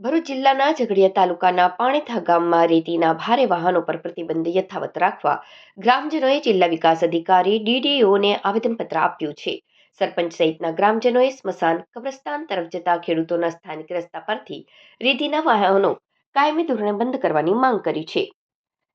ભરૂચ જિલ્લાના ઝઘડિયા તાલુકાના પાણીથા ગામમાં રેતીના ભારે વાહનો પર પ્રતિબંધ યથાવત રાખવા ગ્રામજનોએ જિલ્લા વિકાસ અધિકારી ડીડીઓને આવેદનપત્ર આપ્યું છે. સરપંચ સહિતના ગ્રામજનોએ સ્મશાન કબ્રસ્તાન તરફ જતા ખેડૂતોના સ્થાનિક રસ્તા પરથી રેતીના વાહનો કાયમી ધોરણે બંધ કરવાની માંગ કરી છે.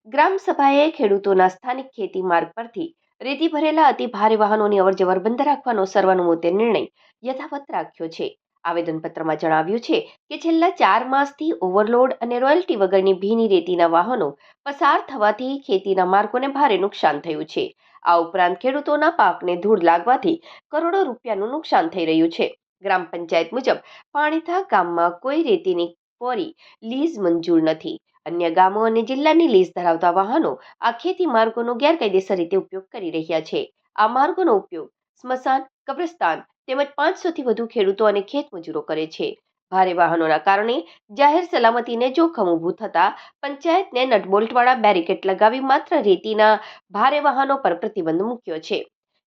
ગ્રામ સભાએ ખેડૂતોના સ્થાનિક ખેતી માર્ગ પરથી રેતી ભરેલા અતિ ભારે વાહનોની અવરજવર બંધ રાખવાનો સર્વાનુમતે નિર્ણય યથાવત રાખ્યો છે. આવેદનપત્રમાં જણાવ્યું છે કે છેલ્લા ચાર માસથી ઓવરલોડ અને રોયલ્ટી વગરની ભીની રેતીના વાહનો પસાર થવાથી ખેતીના માર્ગોને ભારે નુકસાન થયું છે. આ ઉપરાંત ખેડૂતોના પાકને ધૂળ લાગવાથી કરોડો રૂપિયાનું નુકસાન થઈ રહ્યું છે. ગ્રામ પંચાયત મુજબ પાણીથા ગામમાં કોઈ રેતીની ક્વોરી, લીઝ મંજૂર નથી. અન્ય ગામો અને જિલ્લાની લીઝ ધરાવતા વાહનો આ ખેતી માર્ગોનો ગેરકાયદેસર રીતે ઉપયોગ કરી રહ્યા છે. આ માર્ગોનો ઉપયોગ સ્મશાન, કબ્રસ્તાન તેમજ પાંચસોથી વધુ ખેડૂતો અને ખેતમજૂરો કરે છે. ભારે વાહનોના કારણે જાહેર સલામતીને જોખમ ઊભું થતાં પંચાયતને નટબોલ્ટવાળા બેરિકેડ લગાવી માત્ર રેતીના ભારે વાહનો પર પ્રતિબંધ મૂક્યો છે.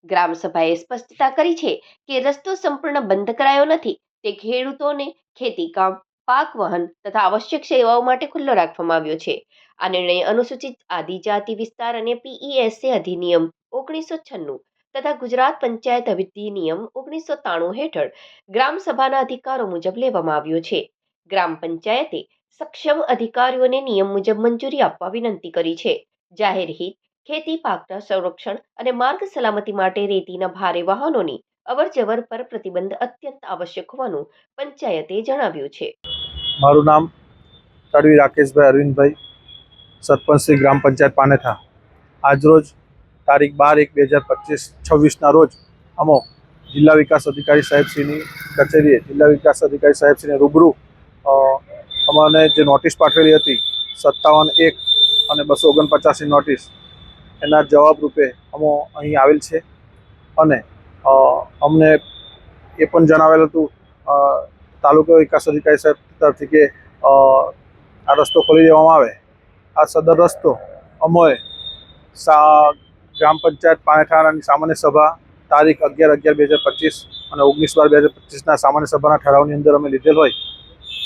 ગ્રામ સભાએ સ્પષ્ટતા કરી છે કે રસ્તો સંપૂર્ણ બંધ કરાયો નથી. તે ખેડૂતોને ખેતી કામ, પાક વહન તથા આવશ્યક સેવાઓ માટે ખુલ્લો રાખવામાં આવ્યો છે. આ નિર્ણય અનુસૂચિત આદિજાતિ વિસ્તાર અને પીઈએસએ અધિનિયમ ઓગણીસો છન્નું તથા ગુજરાત પંચાયત અધિનિયમ ઓગણીસો ત્રાણું હેઠળ ગ્રામ સભાના અધિકારો મુજબ લેવામાં આવ્યો છે. ગ્રામ પંચાયતે સક્ષમ અધિકારીઓને નિયમ મુજબ મંજૂરી આપવા વિનંતી કરી છે. જાહેર હિત, ખેતી પાકના સંરક્ષણ અને માર્ગ સલામતી માટે રેતીના ભારે વાહનોની અવરજવર પર પ્રતિબંધ અત્યંત આવશ્યક હોવાનું પંચાયતે જણાવ્યું છે. મારું નામ તડવી રાકેશભાઈ અરવિંદભાઈ, સરપંચ શ્રી ગ્રામ પંચાયત પાનેથા આજરોજ તારીખ બાર એક બે હજાર પચીસ છવ્વીસના રોજ અમો જિલ્લા વિકાસ અધિકારી સાહેબશ્રીની કચેરીએ જિલ્લા વિકાસ અધિકારી સાહેબશ્રીને રૂબરૂ અમને જે નોટિસ પાઠવેલી હતી સત્તાવન એક અને બસો ઓગણપચાસની નોટિસ, એના જવાબ રૂપે અમો અહીં આવેલ છે અને અમને એ પણ જણાવેલ હતું તાલુકા વિકાસ અધિકારી સાહેબ તરફથી કે આ રસ્તો ખોલી દેવામાં આવે. આ સદર રસ્તો અમોએ સા ગ્રામ પંચાયત પાનેઠાણાની સામાન્ય સભા, તારીખ અગિયાર અગિયાર બે હજાર પચીસ અને ઓગણીસ બાર બે હજાર પચીસના સામાન્ય સભાના ઠરાવની અંદર અમે લીધેલ હોય.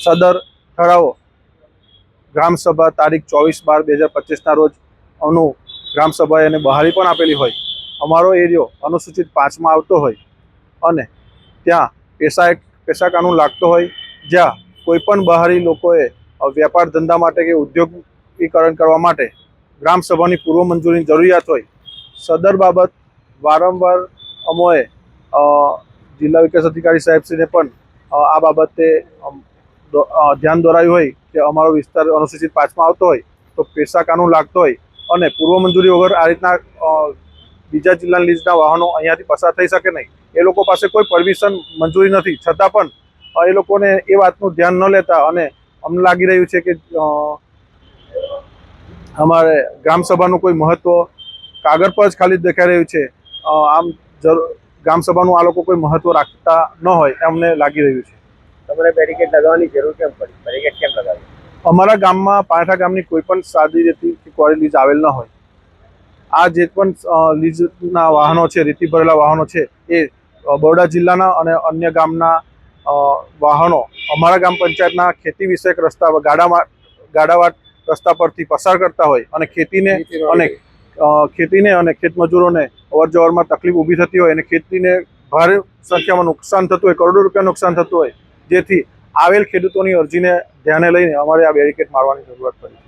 સદર ઠરાવો. ગ્રામસભા તારીખ ચોવીસ બાર બે હજાર પચીસના રોજ અનુ ગ્રામસભાએ એને બહારી પણ આપેલી હોય. અમારો એરિયો અનુસૂચિત પાંચમાં આવતો હોય અને ત્યાં પેશા પેશા કાનૂન લાગતો હોય, જ્યાં કોઈપણ બહારી લોકોએ વેપાર ધંધા માટે કે ઉદ્યોગીકરણ કરવા માટે ગ્રામસભાની પૂર્વ મંજૂરીની જરૂરિયાત હોય સદર બાબત વારંવાર અમોએ જિલ્લા વિકાસ અધિકારી સાહેબશ્રીને પણ આ બાબતે ધ્યાન દોરાયું હોય કે અમારો વિસ્તાર અનુસૂચિત પાંચમાં આવતો હોય તો પેશા કાનૂન લાગતો હોય અને પૂર્વ મંજૂરી વગર આ રીતના બીજા જિલ્લાની લીઝના વાહનો અહીંયાથી પસાર થઈ શકે નહીં. એ લોકો પાસે કોઈ પરમિશન મંજૂરી નથી. છતાં પણ એ લોકોને એ વાતનું ધ્યાન ન લેતા અને અમને લાગી રહ્યું છે કે અમારે ગ્રામસભાનું કોઈ મહત્વ કાગળ પર જ ખાલી દેખાઈ રહ્યું છે. આમ જરૂર ગ્રામ સભાનું આ લોકો કોઈ મહત્વ રાખતા ન હોય અમને લાગી રહ્યું છે. તમારે બેરિકેડ લગાવવાની જરૂર કેમ પડી? બેરિકેડ કેમ લગાવી અમારા ગામમાં પાઠા ગામની કોઈ પણ સાદી રેતી કે કોરી લીઝ આવેલ ન હોય. આ જે પણ લીઝના વાહનો છે રેતી ભરેલા વાહનો છે એ બરોડા જિલ્લાના અને અન્ય ગામના વાહનો અમારા ગામ પંચાયતના ખેતી વિષયક રસ્તા ગાડામાં ગાડાવાટ રસ્તા પરથી પસાર કરતા હોય અને ખેતીને અને ખેતીને અને ખેતમજૂરોને અવરજવરમાં અવર જવરમાં તકલીફ ઊભી થતી હોય અને ખેતીને ભારે સંખ્યામાં નુકસાન થતું હોય, કરોડો રૂપિયા નુકસાન થતું હોય, જેથી આવેલ ખેડૂતોની અરજીને ધ્યાને લઈને અમારે આ બેરિકેડ મારવાની જરૂરત પડી